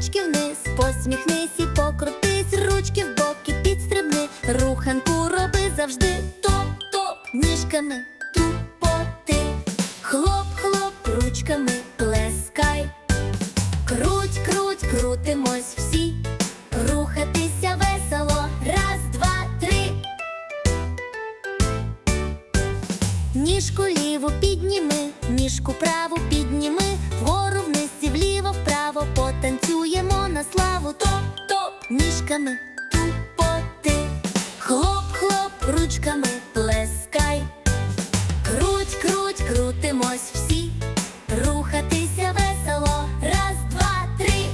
Ніжечки вниз, посміхнись і покрутись, ручки в боки підстрибни, руханку роби завжди топ-топ, ніжками тупоти, хлоп-хлоп, ручками плескай. Круть, круть, крутимось всі, рухатися весело, раз, два, три. Ніжку ліву підніми, ніжку праву підніми, на славу. Топ, топ, ніжками тупоти, хлоп, хлоп, ручками плескай. Круть, круть, крутимось всі, рухатися весело, раз, два, три.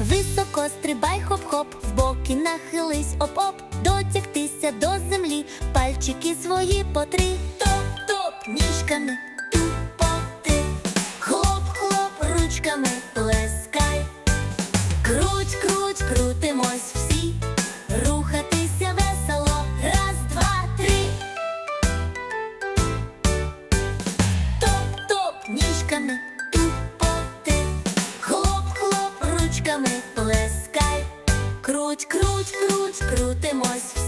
Високо стрибай, хоп-хоп, в боки нахились, оп-оп, дотягтися до землі, пальчики свої по три, топ-топ, ніжками ручками плескай. Круть, круть, крутимось всі, рухатися весело, раз, два, три. Топ-топ, ніжками тупоти, хлоп-хлоп, ручками плескай. Круть, круть, круть, крутимось